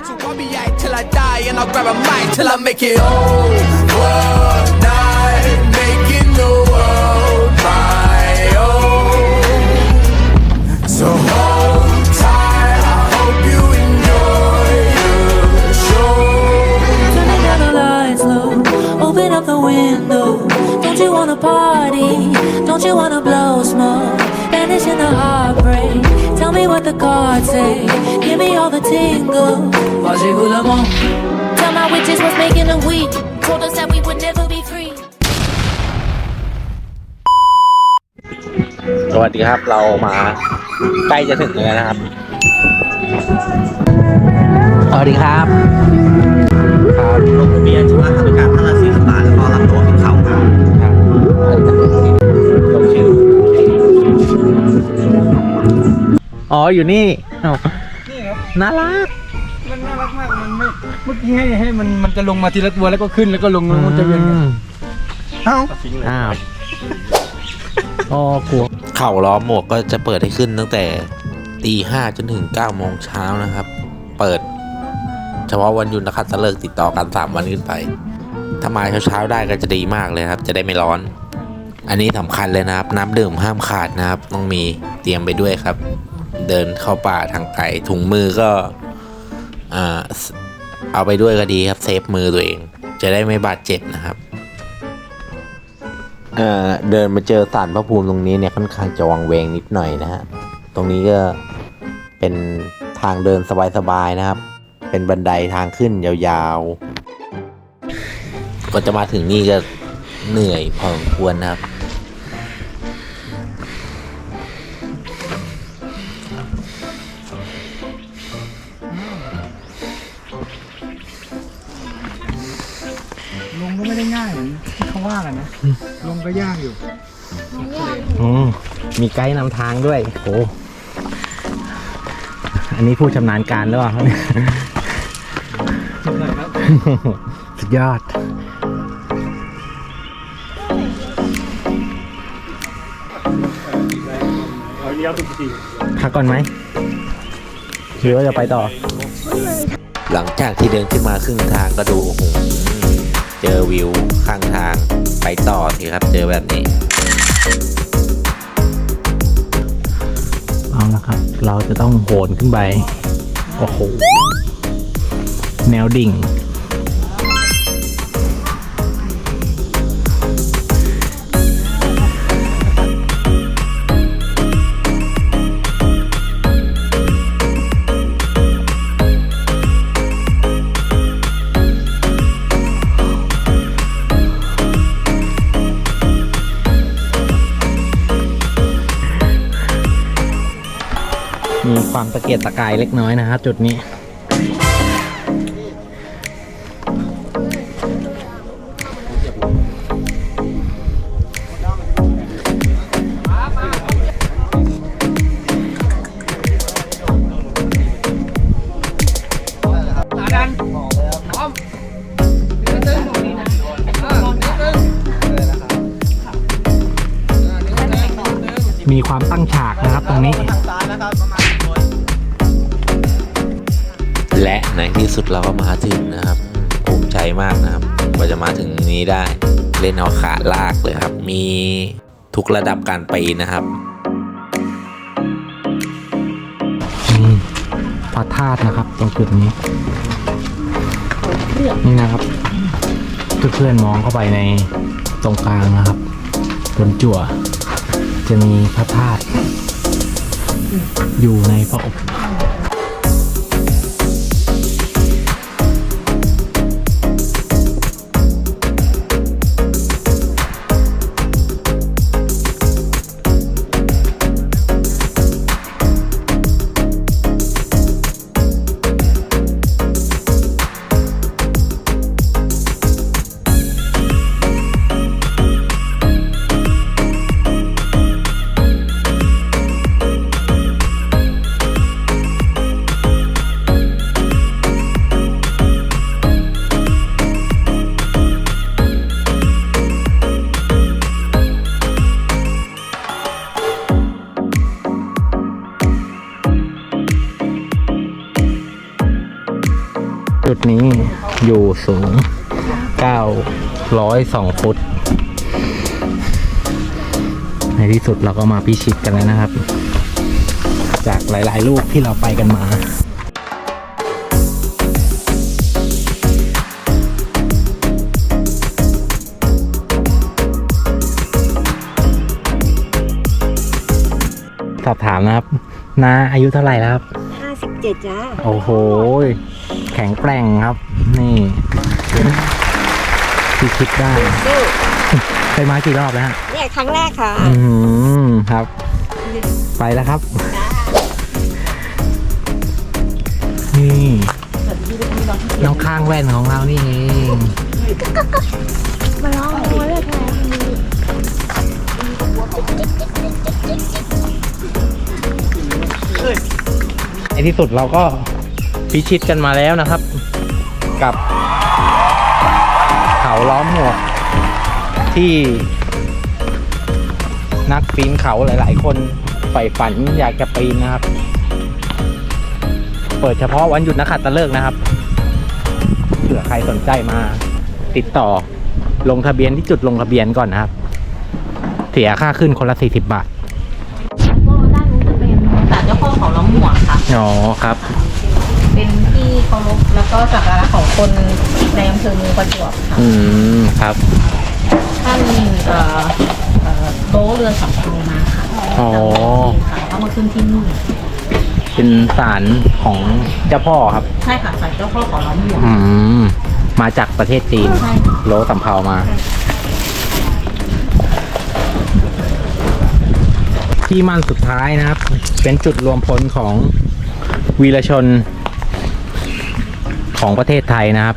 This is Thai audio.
Be at till I die, and I'll grab a mic till I make it overnight, making the world my own. So hold tight, I hope you enjoy the show. Turning down the lights low, open up the window. Don't you wanna party? Don't you wanna blow smoke? Vanish in the heartbreak. Tell me what the cards say. Give me all the tingles. Party hula mon. Tell my witches what's making them weak. Told us that we would never be free. สวัสดีครับ เรามาใกล้จะถึงแล้วนะครับ สวัสดีครับ ครับลงทะเบียนชำระค่าบริการท่านละ40บาทแล้วก็รับตั๋วขึ้นเขาครับครับลงชื่ออ๋ออยู่นี่เอ้านี่ครับน่ารัก มันน่ารักมากมันไม่เมื่อกี้ให้ให้มันมันจะลงมาทีละตัวแล้วก็ขึ้นแล้วก็ลงมันจะเวียนกันเอ้าอ้าวอ๋อกลัวเข่าล้อหมวกก็จะเปิดให้ขึ้นตั้งแต่ตีห้าจนถึงเก้าโมงเช้านะครับ เปิด เฉพาะวันหยุดนะครับจะเลิกติดต่อกันสามวันขึ้นไป ถ้ามาเช้าๆได้ก็จะดีมากเลยครับ จะได้ไม่ร้อน อันนี้สำคัญเลยนะครับ น้ำดื่มห้ามขาดนะครับ ต้องมีเตรียมไปด้วยครับ เดินเข้าป่าทางไกลถุงมือก็ เอาไปด้วยก็ดีครับเซฟมือตัวเอง จะได้ไม่บาดเจ็บนะครับเอ่อเดินมาเจอสารพระภูมิตรงนี้เนี่ยค่อนข้างจะวังเวงนิดหน่อยนะฮะตรงนี้ก็เป็นทางเดินสบายๆนะครับ เป็นบันไดทางขึ้นยาวๆก็จะมาถึงนี่ก็เหนื่อยพอสมควรนะครับ ที่เขาว่ากันนะ ลงก็ยากอยู่ อืมมีไกด์นำทางด้วยโอ้อันนี้ผู้ชำนาญการหรือเปล่าครับเนี่ย สุดยอด พักก่อนไหมหรือว่าจะไปต่อ หลังจากที่เดินขึ้นมาครึ่งทางก็ดูโอ้โห เจอวิวข้างทางไปต่อสิครับ เจอแบบนี้ เอาละครับ เราจะต้องโหนขึ้นไป โอ้โห แนวดิ่ง มีความตะเกียกตะกายเล็กน้อยนะฮะจุดนี้ มีความตั้งฉากนะครับตรงนี้ และในที่สุดเราก็มาถึงนะครับ ภูมิใจมากนะครับกว่าจะมาถึงนี้ได้ เล่นเอาขาลากเลยครับ มีทุกระดับการปีนนะครับนี่พระธาตุนะครับ ตรงจุดนี้ นี่นะครับเพื่อนๆมองเข้าไปในตรงกลางนะครับบนจั่ว จะมีพระธาตุอยู่ในพระอบ จุดนี้อยู่สูง 902 ฟุต ในที่สุดเราก็มาพิชิตกันแล้วนะครับ จากหลาย ๆ ลูกที่เราไปกันมาสอบถามนะครับนาอายุเท่าไหร่แล้วครับ ห้าสิบเจ็ดจ้า โอ้โห แข็งแกร่งครับ นี่พิชิตได้สู้เคยมากี่รอบแล้วฮะเนี่ยครั้งแรกค่ะ อืมครับ ไปแล้วครับ นี่น้องข้างแว่นของเรานี่เองมาลองดูเลยค่ะในที่สุดเราก็ พิชิตกันมาแล้วนะครับ กับ เขาล้อมหมวกที่นักปีนเขาหลาย ๆ คนใฝ่ฝันอยากจะปีนนะครับ เปิดเฉพาะวันหยุดนักขัตฤกษ์นะครับ เผื่อใครสนใจมา ติดต่อลงทะเบียนที่จุดลงทะเบียนก่อนนะครับ เสียค่าขึ้นคนละ40บาทก็ด้านนู้นจะเป็นศาลเจ้าพ่อเขาล้อมหมวกค่ะ อ๋อครับ เป็นที่เคารพแล้วก็สักการะของคนในอำเภอเมืองประจวบค่ะอืมครับ ท่านเอ่อเอ่อโต๊ะเรือนสำเภามาค่ะอ๋อค่ะเอามาขึ้นที่นี่เป็นศาลของเจ้าพ่อครับ ใช่ค่ะศาลเจ้าพ่อเขาล้อมหมวกอืม มาจากประเทศจีน ใช่ โลสำเภามา ที่มั่นสุดท้ายนะครับ เป็นจุดรวมพลของวีรชน ของประเทศไทยนะครับ